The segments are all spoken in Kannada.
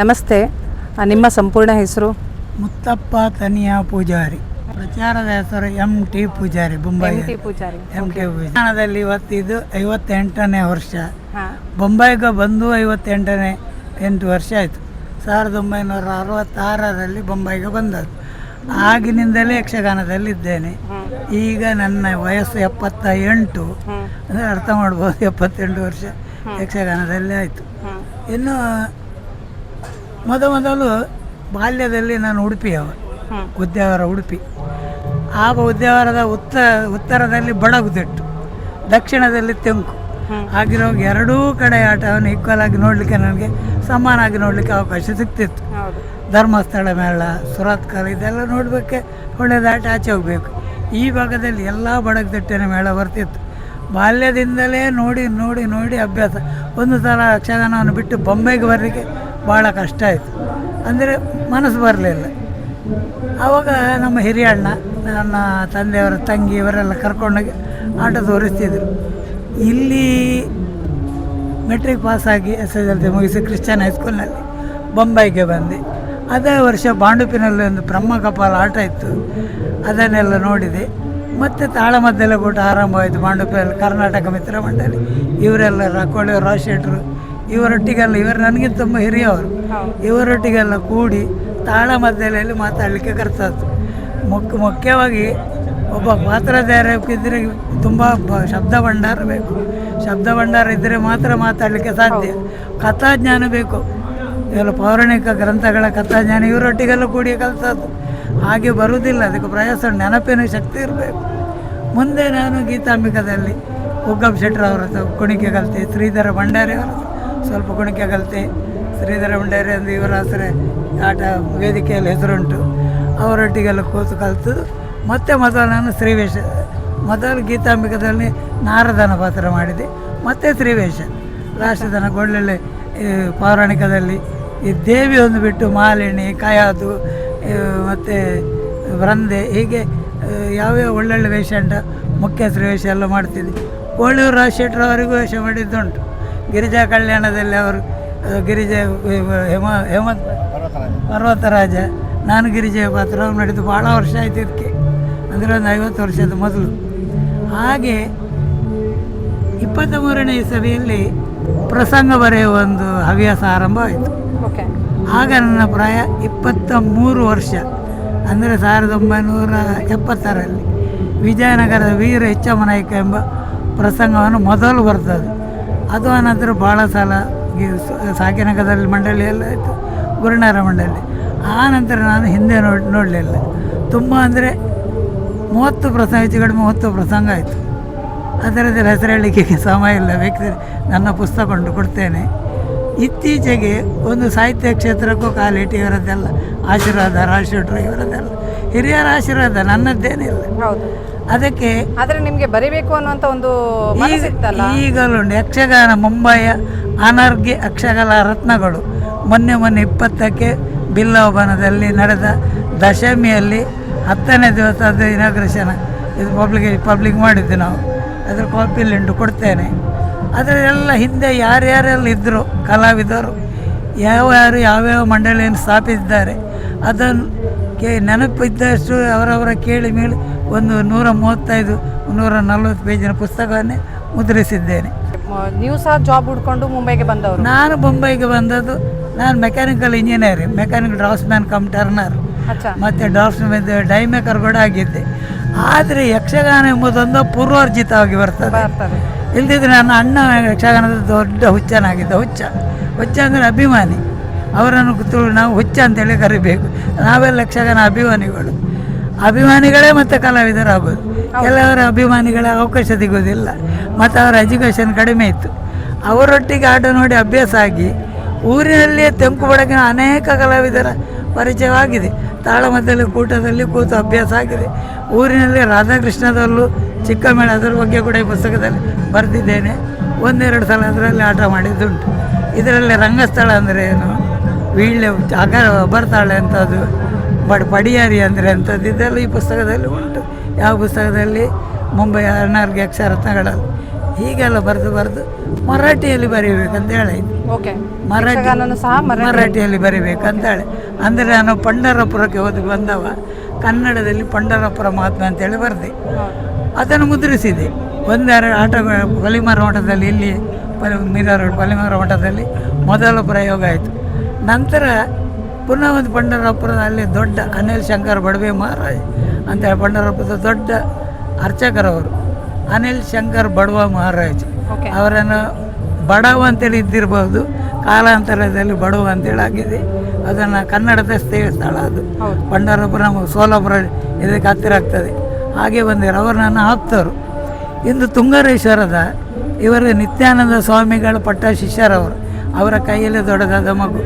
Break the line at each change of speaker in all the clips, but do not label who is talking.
ನಮಸ್ತೆ. ನಿಮ್ಮ ಸಂಪೂರ್ಣ ಹೆಸರು?
ಮುತ್ತಪ್ಪ ತನಿಯಾ ಪೂಜಾರಿ. ಪ್ರಚಾರದ ಹೆಸರು M T Poojari Bombay
M T Poojari
M T ಪೂಜಾರದಲ್ಲಿ ಇವತ್ತಿದು ಐವತ್ತೆಂಟನೇ ವರ್ಷ. ಬೊಂಬಾಯಿಗೆ ಬಂದು ಐವತ್ತೆಂಟನೇ ಎಂಟು ವರ್ಷ ಆಯಿತು. ಸಾವಿರದ ಒಂಬೈನೂರ ಅರವತ್ತಾರರಲ್ಲಿ ಬೊಂಬಾಯಿಗೆ ಬಂದದ್ದು. ಆಗಿನಿಂದಲೇ ಯಕ್ಷಗಾನದಲ್ಲಿದ್ದೇನೆ. ಈಗ ನನ್ನ ವಯಸ್ಸು ಎಪ್ಪತ್ತ ಎಂಟು ಅಂದರೆ ಅರ್ಥ ಮಾಡ್ಬೋದು ಎಪ್ಪತ್ತೆಂಟು ವರ್ಷ ಯಕ್ಷಗಾನದಲ್ಲಿ ಆಯಿತು. ಇನ್ನು ಮೊದ ಮೊದಲು ಬಾಲ್ಯದಲ್ಲಿ ನಾನು ಉಡುಪಿಯವ ಉದ್ಯಾವರ ಉಡುಪಿ. ಆಗ ಉದ್ಯಾವರದ ಉತ್ತ ಉತ್ತರದಲ್ಲಿ ಬಡಗುದೆಟ್ಟು ದಕ್ಷಿಣದಲ್ಲಿ ತೆಂಕು. ಆಗಿರೋವಾಗ ಎರಡೂ ಕಡೆ ಆಟವನ್ನು ಈಕ್ವಲ್ ಆಗಿ ನೋಡಲಿಕ್ಕೆ ನನಗೆ ಸಮಾನ ಆಗಿ ನೋಡಲಿಕ್ಕೆ ಅವಕಾಶ ಸಿಗ್ತಿತ್ತು. ಧರ್ಮಸ್ಥಳ ಮೇಳ ಸುರತ್ಕಲ್ ಇದೆಲ್ಲ ನೋಡಬೇಕೆ. ಒಳ್ಳೆಯದಾಟ ಆಚೆ ಹೋಗಬೇಕು. ಈ ಭಾಗದಲ್ಲಿ ಎಲ್ಲ ಬಡಗದಿಟ್ಟಿನ ಮೇಳ ಬರ್ತಿತ್ತು. ಬಾಲ್ಯದಿಂದಲೇ ನೋಡಿ ನೋಡಿ ನೋಡಿ ಅಭ್ಯಾಸ. ಒಂದು ಸಲ ಯಕ್ಷಗಾನವನ್ನು ಬಿಟ್ಟು ಬೊಂಬೆಗೆ ಬರಲಿಕ್ಕೆ ಭಾಳ ಕಷ್ಟ ಆಯಿತು. ಅಂದರೆ ಮನಸ್ಸು ಬರಲಿಲ್ಲ. ಆವಾಗ ನಮ್ಮ ಹಿರಿಯಣ್ಣ ನನ್ನ ತಂದೆಯವರ, ತಂಗಿ ಇವರೆಲ್ಲ ಕರ್ಕೊಂಡೋಗಿ ಆಟ ತೋರಿಸ್ತಿದ್ರು. ಇಲ್ಲಿ ಮೆಟ್ರಿಕ್ ಪಾಸಾಗಿ ಎಸ್ ಎಸ್ ಎಲ್ ಸಿ ಮುಗಿಸಿ ಕ್ರಿಶ್ಚಿಯನ್ ಹೈಸ್ಕೂಲ್ನಲ್ಲಿ ಬೊಂಬೈಗೆ ಬಂದೆ. ಅದೇ ವರ್ಷ ಬಾಂಡುಪಿನಲ್ಲಿ ಒಂದು ಬ್ರಹ್ಮ ಕಪಾಲ ಆಟ ಇತ್ತು. ಅದನ್ನೆಲ್ಲ ನೋಡಿದೆ. ಮತ್ತು ತಾಳಮದ್ದೆಲ್ಲ ಕೂಟ ಆರಂಭವಾಯಿತು ಬಾಂಡುಪಿಯಲ್ಲಿ ಕರ್ನಾಟಕ ಮಿತ್ರ ಮಂಡಳಿ. ಇವರೆಲ್ಲ ರಾಕೋಳಿ ರಾಜಶೇಟ್ರು ಇವರೊಟ್ಟಿಗೆಲ್ಲ ಇವರು ನನಗೆ ತುಂಬ ಹಿರಿಯವರು. ಇವರೊಟ್ಟಿಗೆಲ್ಲ ಕೂಡಿ ತಾಳ ಮಧ್ಯದಲ್ಲಿ ಮಾತಾಡಲಿಕ್ಕೆ ಕರ್ತದ್ದು. ಮುಖ್ಯ ಮುಖ್ಯವಾಗಿ ಒಬ್ಬ ಪಾತ್ರಧಾರಕ್ಕಿದ್ದರೆ ತುಂಬ ಬ- ಶಬ್ದ ಭಂಡಾರ ಬೇಕು. ಶಬ್ದ ಭಂಡಾರ ಇದ್ದರೆ ಮಾತ್ರ ಮಾತಾಡಲಿಕ್ಕೆ ಸಾಧ್ಯ. ಕಥಾಜ್ಞಾನ ಬೇಕು. ಇವೆಲ್ಲ ಪೌರಾಣಿಕ ಗ್ರಂಥಗಳ ಕಥಾಜ್ಞಾನ ಇವರೊಟ್ಟಿಗೆಲ್ಲ ಕೂಡಿ ಕಲಿತದ್ದು. ಹಾಗೆ ಬರುವುದಿಲ್ಲ ಅದಕ್ಕೆ ಪ್ರಯಾಸ ನೆನಪಿನ ಶಕ್ತಿ ಇರಬೇಕು. ಮುಂದೆ ನಾನು ಗೀತಾಂಬಿಕದಲ್ಲಿ ಉಗ್ಗಂ ಶೆಟ್ಟರ್ ಅವರದ್ದು ಕುಣಿಕೆ ಕಲಿತೆ ಶ್ರೀಧರ ಭಂಡಾರಿ ಅವರ ಸ್ವಲ್ಪ ಕುಣಿಕೆ ಕಲಿತೆ ಶ್ರೀಧರ ಮುಂಡೇರಿ ಎಂದು ಇವರ ಹೆಸರೇ ಆಟ ವೇದಿಕೆಯಲ್ಲಿ ಹೆಸರುಂಟು. ಅವರೊಟ್ಟಿಗೆಲ್ಲ ಕೂತು ಕಲಿತು. ಮತ್ತೆ ಮೊದಲು ನಾನು ಶ್ರೀವೇಶ, ಮೊದಲು ಗೀತಾಂಬಿಕದಲ್ಲಿ ನಾರದನ ಪಾತ್ರ ಮಾಡಿದೆ. ಮತ್ತೆ ಶ್ರೀವೇಶ, ರಾಷ್ಟ್ರದನ ಈ ಪೌರಾಣಿಕದಲ್ಲಿ ಈ ದೇವಿ ಒಂದು ಬಿಟ್ಟು ಮಾಲಿನಿ, ಕಯಾದು ಮತ್ತು ವೃಂದೆ, ಹೀಗೆ ಯಾವ್ಯಾವ ಒಳ್ಳೊಳ್ಳೆ ವೇಷ ಉಂಟ, ಮುಖ್ಯ ಶ್ರೀವೇಶ ಎಲ್ಲ ಮಾಡ್ತಿದ್ದೆ ಕೋಳಿಯೂರು ರಾಜಶೇಟ್ರವರೆಗೂ ವೇಷ ಮಾಡಿದ್ದುಂಟು. ಗಿರಿಜಾ ಕಲ್ಯಾಣದಲ್ಲಿ ಅವರು ಗಿರಿಜಾ ಹೇಮ ಹೇಮಂತ್ ಪರ್ವತರಾಜ. ನಾನು ಗಿರಿಜಾ ಪಾತ್ರ ನಡೆದು ಭಾಳ ವರ್ಷ ಆಯ್ತು ಇದಕ್ಕೆ. ಅಂದರೆ ಒಂದು ಐವತ್ತು ವರ್ಷದ ಮೊದಲು. ಹಾಗೆ ಇಪ್ಪತ್ತ ಮೂರನೇ ಸಭೆಯಲ್ಲಿ ಪ್ರಸಂಗ ಬರೆಯುವ ಒಂದು ಹವ್ಯಾಸ ಆರಂಭ ಆಯಿತು. ಆಗ ನನ್ನ ಪ್ರಾಯ ಇಪ್ಪತ್ತ ಮೂರು ವರ್ಷ. ಅಂದರೆ ಸಾವಿರದ ಒಂಬೈನೂರ ಎಪ್ಪತ್ತರಲ್ಲಿ ವಿಜಯನಗರದ ವೀರ ಹೆಚ್ಚಮನಾಯಕ ಎಂಬ ಪ್ರಸಂಗವನ್ನು ಮೊದಲು ಬರ್ತದೆ ಅದು ಅನಂತರ ಭಾಳ ಸಲ ಸಾಕಿನಗದಲ್ಲಿ ಮಂಡಳಿ ಎಲ್ಲ ಇತ್ತು ಗುರುನಾರ ಮಂಡಳಿ. ಆ ನಂತರ ನಾನು ಹಿಂದೆ ನೋಡಿ, ನೋಡಲಿಲ್ಲ. ತುಂಬ ಅಂದರೆ ಮೂವತ್ತು ಪ್ರಸಂಗ, ಹೆಚ್ಚು ಕಡಿಮೆ ಮೂವತ್ತು ಪ್ರಸಂಗ ಆಯಿತು. ಅದರದ್ದೆಲ್ಲ ಹೆಸರು ಹೇಳಲಿಕ್ಕೆ ಸಮಯ ಇಲ್ಲ. ಬೇಕಿದ್ರೆ ನನ್ನ ಪುಸ್ತಕ ಕೊಂಡು ಕೊಡ್ತೇನೆ. ಇತ್ತೀಚೆಗೆ ಒಂದು ಸಾಹಿತ್ಯ ಕ್ಷೇತ್ರಕ್ಕೂ ಕಾಲಿಟ್ಟು ಇವರದ್ದೆಲ್ಲ ಆಶೀರ್ವಾದ ರಾಜಶೇಟ್ರು ಇವರದ್ದೆಲ್ಲ ಹಿರಿಯರ ಆಶೀರ್ವಾದ ನನ್ನದ್ದೇನಿಲ್ಲ.
ಹೌದು.
ಅದಕ್ಕೆ
ಆದರೆ ನಿಮಗೆ ಬರಿಬೇಕು ಅನ್ನುವಂಥ ಒಂದು
ಈಗಲೂ ಯಕ್ಷಗಾನ ಮುಂಬಯ ಅನರ್ಘ್ಯ ಯಕ್ಷಗಾನ ರತ್ನಗಳು. ಮೊನ್ನೆ ಮೊನ್ನೆ ಇಪ್ಪತ್ತಕ್ಕೆ ಬಿಲ್ಲವನದಲ್ಲಿ ನಡೆದ ದಶಮಿಯಲ್ಲಿ ಹತ್ತನೇ ದಿವಸದ ಇನಾಗ್ರೇಷನ್ ಇದು ಪಬ್ಲಿಕ್ ಪಬ್ಲಿಕ್ ಮಾಡಿದ್ದು ನಾವು. ಅದರ ಕಾಪಿ ಉಂಟು ಕೊಡ್ತೇನೆ. ಅದರೆಲ್ಲ ಹಿಂದೆ ಯಾರ್ಯಾರೆಲ್ಲ ಇದ್ದರು ಕಲಾವಿದರು ಯಾವ ಯಾರು ಯಾವ್ಯಾವ ಮಂಡಳಿಯನ್ನು ಸ್ಥಾಪಿಸಿದ್ದಾರೆ ಅದನ್ನು ಕೇ ನೆನಪಿದ್ದಷ್ಟು ಅವರವರ ಕೇಳಿ ಮೇಲೆ ಒಂದು ನೂರ ಮೂವತ್ತೈದು ನೂರ ನಲ್ವತ್ತು ಪೇಜಿನ ಪುಸ್ತಕವನ್ನೇ ಮುದ್ರಿಸಿದ್ದೇನೆ.
ನೀವು ಸಹ ಜಾಬ್ ಹುಡ್ಕೊಂಡು ಮುಂಬೈಗೆ ಬಂದವರು?
ನಾನು ಮುಂಬೈಗೆ ಬಂದದ್ದು ನಾನು mechanical engineer mechanical draughtsman cum turner
ಮತ್ತು
ಮತ್ತು ಡೈ ಮೇಕರ್ ಕೂಡ ಆಗಿದ್ದೆ. ಆದರೆ ಯಕ್ಷಗಾನ ಎಂಬುದೊಂದು ಪೂರ್ವಾರ್ಜಿತವಾಗಿ ಬರ್ತದೆ.
ಬರ್ತದೆ.
ಇಲ್ದಿದ್ರೆ ನನ್ನ ಅಣ್ಣ ಯಕ್ಷಗಾನದ ದೊಡ್ಡ ಹುಚ್ಚನಾಗಿದ್ದ ಹುಚ್ಚ. ಹುಚ್ಚ ಅಂದರೆ ಅಭಿಮಾನಿ. ಅವರನ್ನು ಕುತು ನಾವು ಹುಚ್ಚ ಅಂತೇಳಿ ಕರಿಬೇಕು. ನಾವೆಲ್ಲ ಯಕ್ಷಗಾನ ಅಭಿಮಾನಿಗಳು. ಅಭಿಮಾನಿಗಳೇ ಮತ್ತು ಕಲಾವಿದರಾಗೋದು. ಕೆಲವರ ಅಭಿಮಾನಿಗಳ ಅವಕಾಶ ಸಿಗೋದಿಲ್ಲ ಮತ್ತು ಅವರ ಎಜುಕೇಷನ್ ಕಡಿಮೆ ಇತ್ತು. ಅವರೊಟ್ಟಿಗೆ ಆಟ ನೋಡಿ ಅಭ್ಯಾಸ ಆಗಿ ಊರಿನಲ್ಲಿಯೇ ತೆಂಕು ಬಡಗಿನ ಅನೇಕ ಕಲಾವಿದರ ಪರಿಚಯವಾಗಿದೆ. ತಾಳಮದ್ದಲೆ ಕೂಟದಲ್ಲಿ ಕೂತು ಅಭ್ಯಾಸ ಆಗಿದೆ. ಊರಿನಲ್ಲಿ ರಾಧಾಕೃಷ್ಣದಲ್ಲೂ ಚಿಕ್ಕ ಮೇಳ ಅದರ ಬಗ್ಗೆ ಕೂಡ ಈ ಪುಸ್ತಕದಲ್ಲಿ ಬರೆದಿದ್ದೇನೆ. ಒಂದೆರಡು ಸಲ ಅದರಲ್ಲಿ ಆಟ ಮಾಡಿದ್ದುಂಟು. ಇದರಲ್ಲಿ ರಂಗಸ್ಥಳ ಅಂದರೆ ಏನು? ವೀಳ್ಯ ಆಗ ಬರ್ತಾಳೆ ಅಂಥದ್ದು ಬಡ ಪಡಿಯಾರಿ ಅಂದರೆ ಅಂಥದ್ದು ಇದೆಲ್ಲ ಈ ಪುಸ್ತಕದಲ್ಲಿ ಉಂಟು. ಯಾವ ಪುಸ್ತಕದಲ್ಲಿ? ಮುಂಬೈ ಅನಾರ್ಗೆ ಅಕ್ಷರತ್ನಗಳಲ್ಲಿ. ಹೀಗೆಲ್ಲ ಬರೆದು ಬರೆದು ಮರಾಠಿಯಲ್ಲಿ ಬರೀಬೇಕಂತ ಹೇಳ.
ಓಕೆ
ಮರಾಠಿ
ಸಹ ಮರ
ಮರಾಠಿಯಲ್ಲಿ ಬರೀಬೇಕಂತ ಹೇಳಿ. ಅಂದರೆ ನಾನು ಪಂಡರಪುರಕ್ಕೆ ಹೋಗಿ ಬಂದವ. ಕನ್ನಡದಲ್ಲಿ ಪಂಡರಪುರ ಮಹಾತ್ಮ ಅಂತೇಳಿ ಬರೆದೆ. ಅದನ್ನು ಮುದ್ರಿಸಿದೆ. ಒಂದೆರಡು ಆಟ ಬಲಿಮರ ಮಠದಲ್ಲಿ ಇಲ್ಲಿ ಪಲಿ ರೋಡ್ ಪಲಿಮರ ಮಠದಲ್ಲಿ ಮೊದಲ ಪ್ರಯೋಗ ಆಯಿತು. ನಂತರ ಪುನಃ ಒಂದು ಪಂಡರಪುರದ ಅಲ್ಲಿ ದೊಡ್ಡ ಅನಿಲ್ ಶಂಕರ್ ಬಡವೆ ಮಹಾರಾಜ್ ಅಂತೇಳಿ ಪಂಡರಾಪುರದ ದೊಡ್ಡ ಅರ್ಚಕರವರು ಅನಿಲ್ ಶಂಕರ್ ಬಡವ ಮಹಾರಾಜ್. ಅವರನ್ನು ಬಡವ ಅಂತೇಳಿ ಇದ್ದಿರಬಹುದು ಕಾಲಾಂತರದಲ್ಲಿ ಬಡವ ಅಂತೇಳಿ ಆಗಿದೆ. ಅದನ್ನು ಕನ್ನಡದ ಸ್ಥಳ ಸ್ಥಳ ಅದು. ಪಂಡರಪುರ ಸೋಲಾಪುರ ಇದಕ್ಕೆ ಹತ್ತಿರ ಆಗ್ತದೆ. ಹಾಗೆ ಬಂದಿರು ಅವರು ನನ್ನ ಆಪ್ತರು. ಇಂದು ತುಂಗರೇಶ್ವರದ ಇವರು ನಿತ್ಯಾನಂದ ಸ್ವಾಮಿಗಳ ಪಟ್ಟ ಶಿಷ್ಯರವರು. ಅವರ ಕೈಯಲ್ಲಿ ದೊಡ್ಡದಾದ ಮಗು.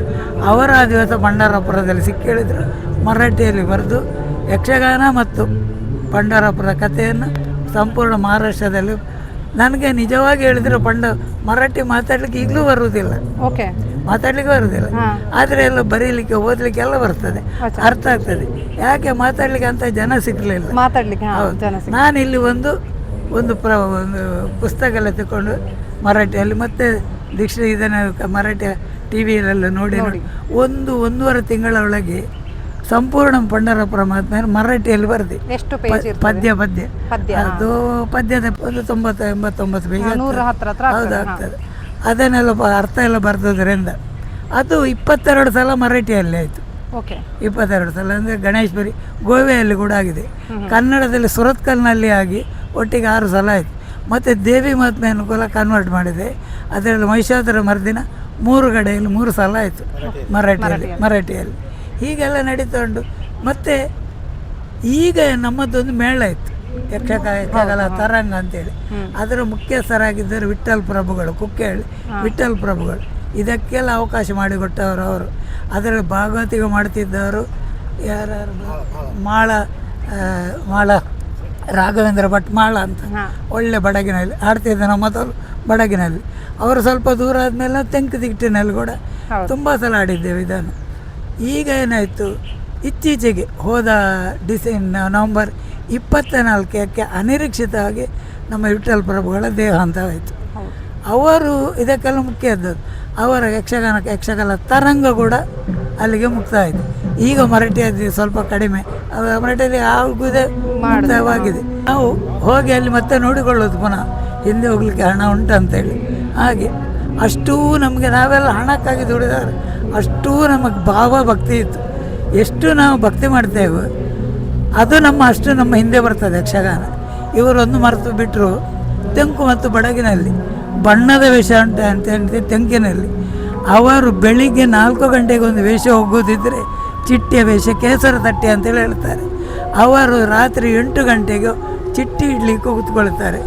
ಅವರ ಆ ದಿವಸ ಬಂಡಾರಾಪುರದಲ್ಲಿ ಸಿಕ್ಕಿಳಿದ್ರು. ಮರಾಠಿಯಲ್ಲಿ ಬರೆದು ಯಕ್ಷಗಾನ ಮತ್ತು ಪಂಡಾರಪುರ ಕಥೆಯನ್ನು ಸಂಪೂರ್ಣ ಮಹಾರಾಷ್ಟ್ರದಲ್ಲಿ ನನಗೆ ನಿಜವಾಗಿ ಹೇಳಿದರೆ ಪಂಡ ಮರಾಠಿ ಮಾತಾಡ್ಲಿಕ್ಕೆ ಈಗಲೂ ಬರುವುದಿಲ್ಲ.
ಓಕೆ
ಮಾತಾಡ್ಲಿಕ್ಕೆ ಬರುವುದಿಲ್ಲ. ಆದರೆ ಎಲ್ಲ ಬರೀಲಿಕ್ಕೆ ಓದಲಿಕ್ಕೆ ಎಲ್ಲ ಬರ್ತದೆ. ಅರ್ಥ ಆಗ್ತದೆ. ಯಾಕೆ ಮಾತಾಡ್ಲಿಕ್ಕೆ ಅಂತ ಜನ ಸಿಗಲಿಲ್ಲ.
ಮಾತಾಡ್ಲಿಕ್ಕೆ
ನಾನು ಇಲ್ಲಿ ಒಂದು ಒಂದು ಪ್ರ ಒಂದು ಪುಸ್ತಕ ಎಲ್ಲ ತಗೊಂಡು ಮರಾಠಿಯಲ್ಲಿ ಮತ್ತೆ ದೀಕ್ಷಿತ ಇದನ್ನು ಮರಾಠಿ ಟಿ ವಿಯಲ್ಲೆಲ್ಲ ನೋಡಿ. ಒಂದು ಒಂದೂವರೆ ತಿಂಗಳ ಒಳಗೆ ಸಂಪೂರ್ಣ ಪಂಡರ ಮಹಾತ್ಮ ಮರಾಠಿಯಲ್ಲಿ ಬರೆದೆ.
ಎಷ್ಟು
ಪದ್ಯ ಪದ್ಯ.
ಪದ್ಯ
ಅದು ಪದ್ಯದ ಒಂದು ತೊಂಬತ್ತು ಎಂಬತ್ತೊಂಬತ್ತು ಪೇಜ್ ಹೌದು
ಆಗ್ತದೆ.
ಅದನ್ನೆಲ್ಲ ಅರ್ಥ ಎಲ್ಲ ಬರ್ತದ್ರಿಂದ. ಅದು ಇಪ್ಪತ್ತೆರಡು ಸಲ ಮರಾಠಿಯಲ್ಲಿ ಆಯಿತು. ಇಪ್ಪತ್ತೆರಡು ಸಲ ಅಂದರೆ ಗಣೇಶ್ವರಿ ಗೋವೆಯಲ್ಲಿ ಕೂಡ ಆಗಿದೆ. ಕನ್ನಡದಲ್ಲಿ ಸುರತ್ಕಲ್ನಲ್ಲಿ ಆಗಿ ಒಟ್ಟಿಗೆ ಆರು ಸಲ ಆಯಿತು. ಮತ್ತು ದೇವಿ ಮಹಾತ್ಮೆ ಅನುಕೂಲ ಕನ್ವರ್ಟ್ ಮಾಡಿದೆ. ಅದರಲ್ಲಿ ಮಹಿಷಾಸುರ ಮರುದಿನ ಮೂರು ಕಡೆಯಲ್ಲಿ ಮೂರು ಸಲ ಆಯಿತು. ಮರಾಠಿಯಲ್ಲಿ ಮರಾಠಿಯಲ್ಲಿ. ಹೀಗೆಲ್ಲ ನಡೀತಾ ಉಂಟು. ಮತ್ತು ಈಗ ನಮ್ಮದೊಂದು ಮೇಳ ಇತ್ತು. ಯಕ್ಷಕ ಯಕ್ಷಗಾನ ತರಂಗ ಅಂತೇಳಿ. ಅದರ ಮುಖ್ಯಸ್ಥರಾಗಿದ್ದರು ವಿಠಲ್ ಪ್ರಭುಗಳು ಕುಕ್ಕೇಳಿ ವಿಠಲ್ ಪ್ರಭುಗಳು. ಇದಕ್ಕೆಲ್ಲ ಅವಕಾಶ ಮಾಡಿಕೊಟ್ಟವರು ಅವರು. ಅದರಲ್ಲಿ ಭಾಗವತಿಗೆ ಮಾಡ್ತಿದ್ದವರು. ಯಾರು ಮಾಳ ಮಾಳ. ರಾಘವೇಂದ್ರ ಭಟ್ ಮಾಳ ಅಂತ ಒಳ್ಳೆ ಬಡಗಿನಲ್ಲಿ ಆಡ್ತಿದ್ದೆ ನಮ್ಮ ಮೊದಲು ಬಡಗಿನಲ್ಲಿ. ಅವರು ಸ್ವಲ್ಪ ದೂರ ಆದಮೇಲೆ ತೆಂಕು ದಿಟ್ಟಿನಲ್ಲಿ ಕೂಡ. ತುಂಬ ಸಲ ಆಡಿದ್ದೇವೆ ಇದನ್ನು. ಈಗ ಏನಾಯಿತು ಇತ್ತೀಚೆಗೆ ಹೋದ ಡಿಸೆಂಬ್ ನವಂಬರ್ ಇಪ್ಪತ್ತ ನಾಲ್ಕಕ್ಕೆ ಅನಿರೀಕ್ಷಿತವಾಗಿ ನಮ್ಮ ವಿಠಲ್ ಪ್ರಭುಗಳ ದೇಹಾಂತವಾಯಿತು
ಹೌದು.
ಅವರು ಇದಕ್ಕೆಲ್ಲ ಮುಖ್ಯ ಇದ್ದದ್ದು ಅವರ ಯಕ್ಷಗಾನ ಯಕ್ಷಗಾನ ತರಂಗ ಕೂಡ ಅಲ್ಲಿಗೆ ಮುಕ್ತಾಯ ಆಯಿತು. ಈಗ ಮರಾಠಿಯಲ್ಲಿ ಸ್ವಲ್ಪ ಕಡಿಮೆ. ಮರಾಠಿಯಲ್ಲಿ ಆಗುವುದೇ ಮುಕ್ತವಾಗಿದೆ. ನಾವು ಹೋಗಿ ಅಲ್ಲಿ ಮತ್ತೆ ನೋಡಿಕೊಳ್ಳೋದು ಪುನಃ. ಹಿಂದೆ ಹೋಗ್ಲಿಕ್ಕೆ ಹಣ ಉಂಟಂತೇಳಿ ಹಾಗೆ ಅಷ್ಟೂ ನಮಗೆ ನಾವೆಲ್ಲ ಹಣಕ್ಕಾಗಿ ದುಡಿದಾರೆ. ಅಷ್ಟೂ ನಮಗೆ ಭಾವ ಭಕ್ತಿ ಇತ್ತು. ಎಷ್ಟು ನಾವು ಭಕ್ತಿ ಮಾಡ್ತೇವೆ, ಅದು ನಮ್ಮ ಅಷ್ಟು ನಮ್ಮ ಹಿಂದೆ ಬರ್ತದೆ ಯಕ್ಷಗಾನ. ಇವರೊಂದು ಮರೆತು ಬಿಟ್ಟರು ತೆಂಕು ಮತ್ತು ಬಡಗಿನಲ್ಲಿ, ಬಣ್ಣದ ವಿಷಯ ಉಂಟು ಅಂತ ಹೇಳ್ತೀವಿ, ತೆಂಕಿನಲ್ಲಿ. ಅವರು ಬೆಳಿಗ್ಗೆ ನಾಲ್ಕು ಗಂಟೆಗೆ ಒಂದು ವೇಷ ಹೋಗೋದಿದ್ದರೆ ಚಿಟ್ಟಿಯ ವೇಷ ಕೇಸರ ತಟ್ಟೆ ಅಂತೇಳಿ ಹೇಳ್ತಾರೆ. ಅವರು ರಾತ್ರಿ ಎಂಟು ಗಂಟೆಗೆ ಚಿಟ್ಟಿ ಇಡ್ಲಿಕ್ಕೆ ಕೂತ್ಕೊಳ್ತಾರೆ.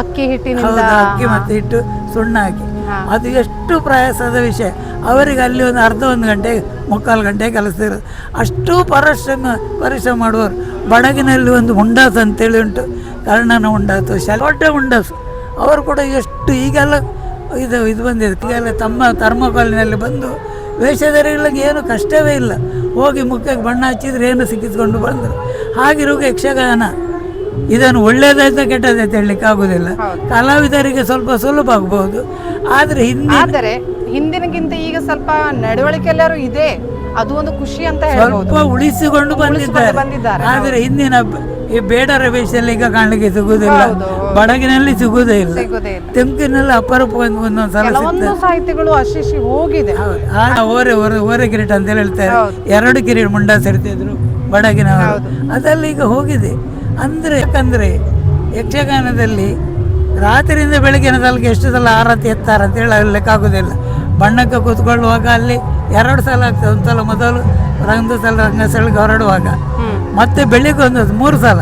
ಅಕ್ಕಿ ಹಿಟ್ಟಿನಿಂದ
ಅಕ್ಕಿ ಮತ್ತು ಹಿಟ್ಟು ಸುಣ್ಣ ಹಾಕಿ ಅದು ಎಷ್ಟು ಪ್ರಯಾಸದ ವಿಷಯ. ಅವರಿಗೆ ಅಲ್ಲಿ ಒಂದು ಅರ್ಧ ಒಂದು ಗಂಟೆ ಮುಕ್ಕಾಲು ಗಂಟೆ ಕೆಲಸ ಇರೋದು ಅಷ್ಟು ಪರಿಶ್ರಮ ಪರಿಶ್ರಮ ಮಾಡುವವರು. ಬಡಗಿನಲ್ಲಿ ಒಂದು ಹುಂಡಾಸು ಅಂತೇಳಿ ಉಂಟು. ಕರ್ಣನ ಹುಂಡಾಸು ಶಲೋಟ ಹುಂಡಾಸು ಅವರು ಕೂಡ ಎಷ್ಟು ಈಗೆಲ್ಲ ಇದು ಇದು ಬಂದಿದೆ. ಈಗೆಲ್ಲ ತಮ್ಮ ಥರ್ಮಕೋಲಿನಲ್ಲಿ ಬಂದು ವೇಷಧಾರಿಗಳಿಗೆ ಏನು ಕಷ್ಟವೇ ಇಲ್ಲ. ಹೋಗಿ ಮುಖಕ್ಕೆ ಬಣ್ಣ ಹಚ್ಚಿದ್ರೆ ಏನು ಸಿಕ್ಕಿಸ್ಕೊಂಡು ಬಂದರು. ಹಾಗಿರುವಾಗ ಯಕ್ಷಗಾನ. ಇದನ್ನು ಒಳ್ಳೇದಾಯ್ತಾ ಕೆಟ್ಟದಾಯ್ತು ಹೇಳಲಿಕ್ಕೆ ಆಗೋದಿಲ್ಲ. ಕಲಾವಿದರಿಗೆ ಸ್ವಲ್ಪ ಸುಲಭ ಆಗ್ಬೋದು ಆದರೆ ಹಿಂದೆ
ಆದರೆ ಹಿಂದಿನಗಿಂತ ಈಗ ಸ್ವಲ್ಪ ನಡವಳಿಕೆ ಎಲ್ಲರೂ ಇದೆ. ಅದು ಒಂದು ಖುಷಿ ಅಂತ
ಸ್ವಲ್ಪ ಉಳಿಸಿಕೊಂಡು ಬಂದಿದ್ದಾರೆ. ಆದರೆ ಹಿಂದಿನ ಈ ಬೇಡರ ವೇಷದಲ್ಲಿ ಈಗ ಕಾಣಲಿಕ್ಕೆ ಸಿಗುವುದಿಲ್ಲ. ಬಡಗಿನಲ್ಲಿ ಸಿಗುವುದೇ ಇಲ್ಲ.
ಸಿಗೋದೇ ಇಲ್ಲ.
ತೆಂಕಿನಲ್ಲಿ ಅಪರೂಪ ಒಂದು ಒಂದೊಂದು ಸಲ
ಕೆಲವೊಂದು ಸಾಹಿತ್ಯಗಳು ಅಶಿಶಿ ಹೋಗಿದೆ.
ಓರೆ ಓರೆ ಓರೆ ಕಿರೀಟ ಅಂತ ಹೇಳ್ತಾರೆ. ಎರಡು ಕಿರೀಟ ಮುಂಡ ಸೇರ್ತಿದ್ರು ಬಡಗಿನವರು. ಅದೆಲ್ಲ ಈಗ ಹೋಗಿದೆ. ಅಂದರೆ ಯಾಕಂದರೆ ಯಕ್ಷಗಾನದಲ್ಲಿ ರಾತ್ರಿಯಿಂದ ಬೆಳಗಿನ ತಲಕ ಎಷ್ಟು ಸಲ ಆರತಿ ಎತ್ತಾರೆ ಅಂತ ಹೇಳಿ ಲೆಕ್ಕಾಗೋದಿಲ್ಲ ಬಣ್ಣಕ್ಕೆ ಕೂತ್ಕೊಳ್ಳುವಾಗ ಅಲ್ಲಿ ಎರಡು ಸಲ ಆಗ್ತದೆ. ಒಂದು ಸಲ ಮೊದಲು ಒಂದು ಸಲ ಹೊರಡುವಾಗ. ಮತ್ತೆ ಬೆಳಿಗ್ಗೆ ಒಂದು ಮೂರು ಸಲ.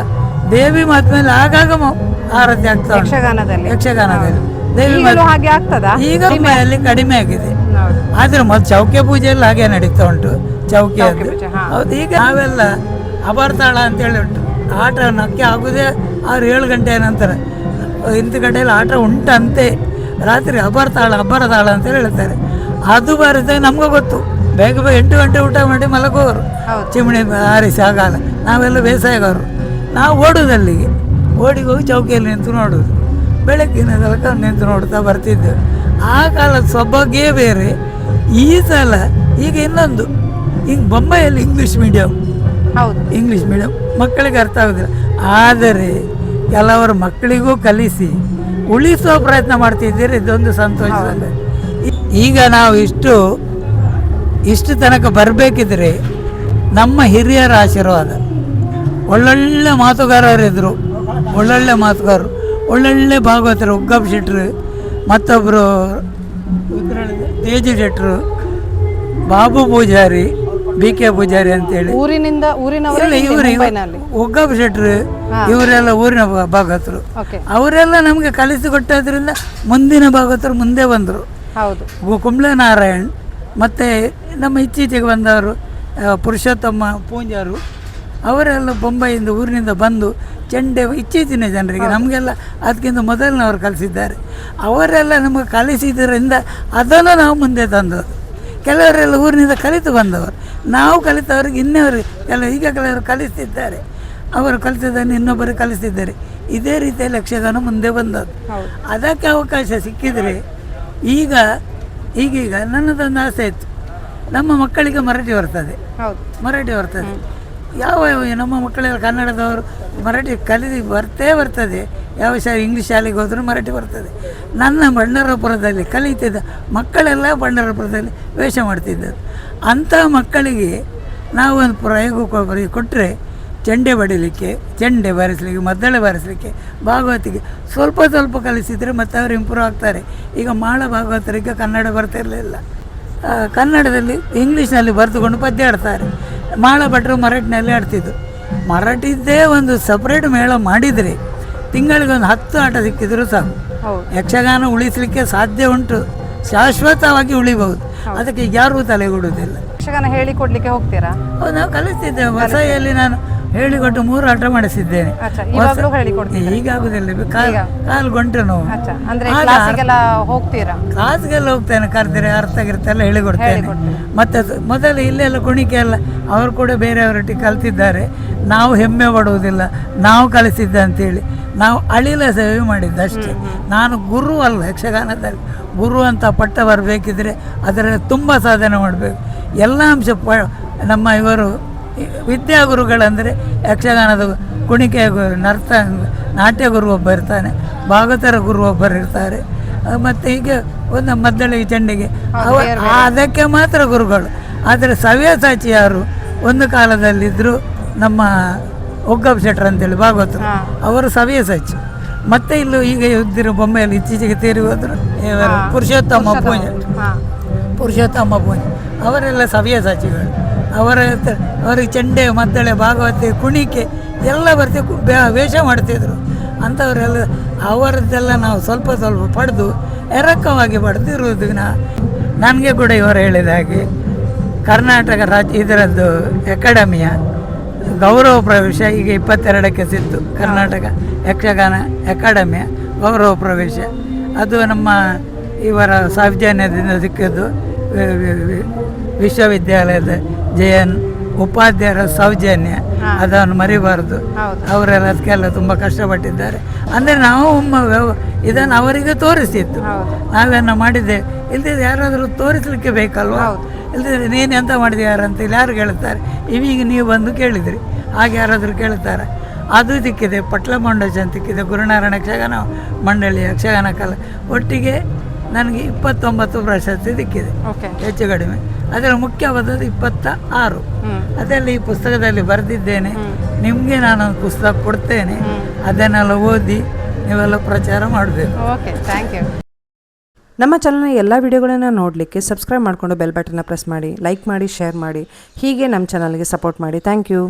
ದೇವಿ ಮಾತಿನಲ್ಲಿ ಆಗಾಗ ಮ- ಆರತಿ ಆಗ್ತಾ ಉಂಟು.
ಯಕ್ಷಗಾನದಲ್ಲಿ.
ಯಕ್ಷಗಾನದಲ್ಲಿ. ದೇವಿ
ಈಗಲೂ ಹಾಗೆ ಆಗ್ತದಾ?
ಈಗ ಅಲ್ಲಿ ಕಡಿಮೆ ಆಗಿದೆ.
ಹೌದು.
ಆದ್ರೆ ಮತ್ತೆ ಚೌಕೆ ಪೂಜೆಯಲ್ಲಿ ಹಾಗೆ ನಡೀತಾ ಉಂಟು. ಚೌಕೆ
ಪೂಜೆ, ಹಾ.
ಹೌದು ಈಗ ನಾವೆಲ್ಲ ಅಬರ್ತಾಳ ಅಂತೇಳಿ ಉಂಟು. ಆಟ ನಕ್ಕೆ ಆಗುದೇ ಆರು ಏಳು ಗಂಟೆ ನಂತರ. ಇಂಥ ಗಂಟೆಯಲ್ಲಿ ಆಟ ಉಂಟಂತೆ. ರಾತ್ರಿ ಅಬರ್ತಾಳ ಅಬ್ಬರತಾಳ ಅಂತ ಹೇಳ್ತಾರೆ. ಅದು ಬರುತ್ತೆ ನಮ್ಗೆ ಗೊತ್ತು. ಬೇಗ ಬೇಗ ಎಂಟು ಗಂಟೆ ಊಟ ಮಾಡಿ ಮಲಗೋರು
ಹೌದು.
ಚಿಮಣಿ ಆರಿಸಿ ಆಗಲ್ಲ ನಾವೆಲ್ಲ ಬೇಸಾಯಗಾರರು. ನಾವು ಓಡೋದು ಅಲ್ಲಿಗೆ ಓಡಿ ಹೋಗಿ ಚೌಕಿಯಲ್ಲಿ ನಿಂತು ನೋಡೋದು ಬೆಳಗ್ಗಿನ ತನಕ ನಿಂತು ನೋಡ್ತಾ ಬರ್ತಿದ್ದೆವು ಆ ಕಾಲದ ಸೊಬಗೇ ಬೇರೆ. ಈ ಸಲ ಈಗ ಇನ್ನೊಂದು. ಈಗ ಬೊಂಬೈಯಲ್ಲಿ ಇಂಗ್ಲೀಷ್ ಮೀಡಿಯಮ್
ಹೌದು.
ಇಂಗ್ಲೀಷ್ ಮೀಡಿಯಮ್ ಮಕ್ಕಳಿಗೆ ಅರ್ಥ ಆಗೋದಿಲ್ಲ. ಆದರೆ ಕೆಲವರು ಮಕ್ಕಳಿಗೂ ಕಲಿಸಿ ಉಳಿಸುವ ಪ್ರಯತ್ನ ಮಾಡ್ತಿದ್ದೀರಿ. ಇದೊಂದು ಸಂತೋಷ ಈಗ ನಾವು ಇಷ್ಟು ಇಷ್ಟು ತನಕ ಬರಬೇಕಿದ್ರೆ ನಮ್ಮ ಹಿರಿಯರ ಆಶೀರ್ವಾದ. ಒಳ್ಳೊಳ್ಳೆ ಮಾತುಗಾರರಿದ್ದರು ಒಳ್ಳೊಳ್ಳೆ ಮಾತುಗಾರರು. ಒಳ್ಳೊಳ್ಳೆ ಭಾಗವತರು ಉಗ್ಗಬ್ ಶೆಟ್ರು ಮತ್ತೊಬ್ಬರು ತೇಜು ಶೆಟ್ರು ಬಾಬು ಪೂಜಾರಿ ಬಿ ಕೆ ಪೂಜಾರಿ ಅಂತೇಳಿ.
ಊರಿನಿಂದ ಮುಂಬೈನಲ್ಲಿ?
ಶೆಟ್ರು ಇವರೆಲ್ಲ ಊರಿನ ಭಾಗವತರು. ಅವರೆಲ್ಲ ನಮಗೆ ಕಲಿಸಿಕೊಟ್ಟದ್ರಿಂದ ಮುಂದಿನ ಭಾಗವತರು ಮುಂದೆ ಬಂದರು.
ಹೌದು.
ಕುಂಬ್ಳೆ ನಾರಾಯಣ್ ಮತ್ತು ನಮ್ಮ ಇತ್ತೀಚೆಗೆ ಬಂದವರು ಪುರುಷೋತ್ತಮ ಪೂಂಜಾರು. ಅವರೆಲ್ಲ ಬೊಂಬೈಯಿಂದ ಊರಿನಿಂದ ಬಂದು ಚೆಂಡೆ ಇತ್ತೀಚಿನ ಜನರಿಗೆ ನಮಗೆಲ್ಲ ಅದಕ್ಕಿಂತ ಮೊದಲಿನವರು ಕಲಿಸಿದ್ದಾರೆ. ಅವರೆಲ್ಲ ನಮಗೆ ಕಲಿಸಿದ್ದರಿಂದ ಅದನ್ನು ನಾವು ಮುಂದೆ ತಂದವರು. ಕೆಲವರೆಲ್ಲ ಊರಿನಿಂದ ಕಲಿತು ಬಂದವರು. ನಾವು ಕಲಿತವರಿಗೆ ಇನ್ನೇವರು ಕೆಲ ಈಗ ಕೆಲವರು ಕಲಿಸ್ತಿದ್ದಾರೆ. ಅವರು ಕಲಿತದನ್ನು ಇನ್ನೊಬ್ಬರು ಕಲಿಸ್ತಿದ್ದಾರೆ. ಇದೇ ರೀತಿಯ ಯಕ್ಷಗಾನ ಮುಂದೆ ಬಂದದ್ದು. ಅದಕ್ಕೆ ಅವಕಾಶ ಸಿಕ್ಕಿದರೆ ಈಗ ಈಗೀಗ ನನ್ನದೊಂದು ಆಸೆ ಇತ್ತು. ನಮ್ಮ ಮಕ್ಕಳಿಗೆ ಮರಾಠಿ ಬರ್ತದೆ. ಮರಾಠಿ ಬರ್ತದೆ. ಯಾವ ನಮ್ಮ ಮಕ್ಕಳೆಲ್ಲ ಕನ್ನಡದವರು ಮರಾಠಿ ಕಲಿದು ಬರ್ತೇ ಬರ್ತದೆ. ಯಾವ ಶಾಲೆ ಇಂಗ್ಲೀಷ್ ಶಾಲೆಗೆ ಹೋದರೂ ಮರಾಠಿ ಬರ್ತದೆ. ನನ್ನ ಬಂಡಾರಪುರದಲ್ಲಿ ಕಲಿತಿದ್ದ ಮಕ್ಕಳೆಲ್ಲ ಬಂಡಾರಪುರದಲ್ಲಿ ವೇಷ ಮಾಡ್ತಿದ್ದರು. ಅಂಥ ಮಕ್ಕಳಿಗೆ ನಾವು ಒಂದು ಪ್ರಯೋಗ ಕೊ- ಕೊಟ್ಟರೆ ಚೆಂಡೆ ಬಡಿಲಿಕ್ಕೆ, ಚೆಂಡೆ ಬಾರಿಸಲಿಕ್ಕೆ, ಮದ್ದಳೆ ಬಾರಿಸಲಿಕ್ಕೆ ಭಾಗವತಿಗೆ ಸ್ವಲ್ಪ ಸ್ವಲ್ಪ ಕಲಿಸಿದರೆ ಮತ್ತೆ ಅವರು ಇಂಪ್ರೂವ್ ಆಗ್ತಾರೆ. ಈಗ ಮಾಳ ಭಾಗವತರಿಗೆ ಕನ್ನಡ ಬರ್ತಿರಲಿಲ್ಲ. ಕನ್ನಡದಲ್ಲಿ ಇಂಗ್ಲೀಷ್ನಲ್ಲಿ ಬರೆದುಕೊಂಡು ಪದ್ಯ ಆಡ್ತಾರೆ. ಮಾಳ ಭಟ್ರು ಮರಾಠಿನಲ್ಲಿ ಆಡ್ತಿದ್ದು ಮರಾಠಿದ್ದೇ ಒಂದು ಸಪ್ರೇಟ್ ಮೇಳ ಮಾಡಿದರೆ ತಿಂಗಳಿಗೆ ಒಂದು ಹತ್ತು ಆಟ ಸಿಕ್ಕಿದ್ರು ಸಾಕು. ಯಕ್ಷಗಾನ ಉಳಿಸಲಿಕ್ಕೆ ಸಾಧ್ಯ ಉಂಟು. ಶಾಶ್ವತವಾಗಿ ಉಳಿಬಹುದು. ಅದಕ್ಕೆ ಯಾರೂ ತಲೆಗೊಡುವುದಿಲ್ಲ
ಯಕ್ಷಗಾನ ಹೇಳಿಕೊಡ್ಲಿಕ್ಕೆ ಹೋಗ್ತೀರಾ?
ಹೌದು ನಾವು ಕಲಿಸ್ತಿದ್ದೇವೆ. ಮಸಾಯಿಯಲ್ಲಿ ನಾನು ಹೇಳಿಕೊಟ್ಟು ಮೂರು ಆಟ ಮಾಡಿಸಿದ್ದೇನೆ.
ಈಗಾಗುದಿಲ್ಲ
ಈಗ ಆಗುದಿಲ್ಲ ಕಾಲು ಗಂಟೆ ನೋವು
ಕ್ಲಾಸಿಗೆಲ್ಲ
ಹೋಗ್ತೇನೆ ಕರೆದಿರೆ ಅರ್ಥ ಎಲ್ಲ ಹೇಳಿಕೊಡ್ತೇನೆ.
ಕೊಡ್ತೇನೆ
ಮತ್ತೆ ಮೊದಲು ಇಲ್ಲೆಲ್ಲ ಕುಣಿಕೆ ಎಲ್ಲ ಅವರು ಕೂಡ ಬೇರೆಯವರೊಟ್ಟಿಗೆ ಕಲ್ತಿದ್ದಾರೆ. ನಾವು ಹೆಮ್ಮೆ ಪಡುವುದಿಲ್ಲ ನಾವು ಕಲಿಸಿದ್ದ ಅಂತೇಳಿ. ನಾವು ಅಳಿಲ ಸೇವೆ ಮಾಡಿದ್ದು ಅಷ್ಟೇ. ನಾನು ಗುರು ಅಲ್ಲ ಯಕ್ಷಗಾನದಲ್ಲಿ. ಗುರು ಅಂತ ಪಟ್ಟ ಬರಬೇಕಿದ್ರೆ ಅದರಲ್ಲಿ ತುಂಬ ಸಾಧನೆ ಮಾಡಬೇಕು. ಎಲ್ಲ ಅಂಶ ಪ ನಮ್ಮ ಇವರು ವಿದ್ಯಾಗುರುಗಳಂದರೆ ಯಕ್ಷಗಾನದ ಕುಣಿಕೆಯ ಗುರು ನರ್ತ ನಾಟ್ಯ ಗುರು ಒಬ್ಬ ಇರ್ತಾನೆ ಭಾಗವತರ ಗುರು ಒಬ್ಬರು ಇರ್ತಾರೆ. ಮತ್ತೆ ಹೀಗೆ ಒಂದು ಮದ್ದಳೆ ಚೆಂಡಿಗೆ ಅವ ಅದಕ್ಕೆ ಮಾತ್ರ ಗುರುಗಳು. ಆದರೆ ಸವ್ಯಸಾಚಿ ಯಾರು ಒಂದು ಕಾಲದಲ್ಲಿದ್ದರು ನಮ್ಮ ಒಗ್ಗಬ್ ಶೆಟ್ರ್ ಅಂತೇಳಿ ಭಾಗವತರು. ಅವರು ಸವ್ಯಸಾಚಿ ಮತ್ತೆ ಇಲ್ಲೂ ಈಗ ಇದ್ದಿರೋ ಬೊಮ್ಮೆಯಲ್ಲಿ ಇತ್ತೀಚೆಗೆ ತೀರಿ ಹೋದ್ರು ಪುರುಷೋತ್ತಮ ಪೂಜ. ಪುರುಷೋತ್ತಮ ಪೂಜೆ ಅವರೆಲ್ಲ ಸವ್ಯಸಾಚಿಗಳು ಅವರ ಹತ್ರ ಅವರಿಗೆ ಚಂಡೆ, ಮದ್ದಳೆ, ಭಾಗವತೆ, ಕುಣಿಕೆ ಎಲ್ಲ ಬರ್ತಿ ವೇಷ ಮಾಡ್ತಿದ್ರು. ಅಂಥವರೆಲ್ಲ ಅವರದ್ದೆಲ್ಲ ನಾವು ಸ್ವಲ್ಪ ಸ್ವಲ್ಪ ಪಡೆದು ಎರಕವಾಗಿ ಪಡೆದಿರುವುದು ನನಗೆ ಕೂಡ ಇವರು ಹೇಳಿದ ಹಾಗೆ ಕರ್ನಾಟಕ ರಾಜ್ಯ ಇದರದ್ದು ಅಕಾಡೆಮಿಯ ಗೌರವ ಪ್ರವೇಶ ಈಗ ಇಪ್ಪತ್ತೆರಡಕ್ಕೆ ಸಿತ್ತು. ಕರ್ನಾಟಕ ಯಕ್ಷಗಾನ ಅಕಾಡೆಮಿಯ ಗೌರವ ಪ್ರವೇಶ. ಅದು ನಮ್ಮ ಇವರ ಸೌಜನ್ಯದಿಂದ ಸಿಕ್ಕಿದ್ದು ವಿಶ್ವವಿದ್ಯಾಲಯದ ಜಯನ್ ಉಪಾಧ್ಯಾಯರ ಸೌಜನ್ಯ. ಅದನ್ನು ಮರಿಬಾರ್ದು. ಅವರೆಲ್ಲ ಅದಕ್ಕೆಲ್ಲ ತುಂಬ ಕಷ್ಟಪಟ್ಟಿದ್ದಾರೆ. ಅಂದರೆ ನಾವು ಇದನ್ನು ಅವರಿಗೆ
ತೋರಿಸಿತ್ತು.
ನಾವೇನು ಮಾಡಿದ್ದೆ. ಇಲ್ದಿದ್ರೆ ಯಾರಾದರೂ ತೋರಿಸಲಿಕ್ಕೆ ಬೇಕಲ್ವಾ? ಇಲ್ಲದಿದ್ರೆ ನೀನು ಎಂತ ಮಾಡಿದ್ಯಾರ ಅಂತ ಇಲ್ಲಿ ಯಾರು ಕೇಳ್ತಾರೆ? ಇವೀಗ ನೀವು ಬಂದು ಕೇಳಿದ್ರಿ. ಹಾಗೆ ಯಾರಾದರೂ ಕೇಳ್ತಾರೆ? ಅದು ಸಿಕ್ಕಿದೆ. ಪಟ್ಲ ಫೌಂಡೇಶನ್ ಸಿಕ್ಕಿದೆ. ಗುರುನಾರಾಯಣ ಯಕ್ಷಗಾನ ಮಂಡಳಿ ಯಕ್ಷಗಾನ ಕಲೆ. ಒಟ್ಟಿಗೆ ನನಗೆ ಇಪ್ಪತ್ತೊಂಬತ್ತು ಪ್ರಶಸ್ತಿ ಸಿಕ್ಕಿದೆ. ಹೆಚ್ಚು ಕಡಿಮೆ. ಅದರ ಮುಖ್ಯವಾದದ್ದು ಇಪ್ಪತ್ತ ಆರು
ಹ್ಮ್.
ಅದರಲ್ಲಿ ಈ ಪುಸ್ತಕದಲ್ಲಿ ಬರೆದಿದ್ದೇನೆ. ನಿಮಗೆ ನಾನೊಂದು ಪುಸ್ತಕ ಕೊಡ್ತೇನೆ. ಅದನ್ನೆಲ್ಲ ಓದಿ ನೀವೆಲ್ಲ ಪ್ರಚಾರ ಮಾಡಬೇಕು.
ಓಕೆ ಥ್ಯಾಂಕ್ ಯು
ನಮ್ಮ ಚಾನಲ್ನ ಎಲ್ಲ ವಿಡಿಯೋಗಳನ್ನು ನೋಡಲಿಕ್ಕೆ ಸಬ್ಸ್ಕ್ರೈಬ್ ಮಾಡಿಕೊಂಡು ಬೆಲ್ ಬಟನ್ನ ಪ್ರೆಸ್ ಮಾಡಿ ಲೈಕ್ ಮಾಡಿ ಶೇರ್ ಮಾಡಿ. ಹೀಗೆ ನಮ್ಮ ಚಾನಲ್ಗೆ ಸಪೋರ್ಟ್ ಮಾಡಿ. Thank you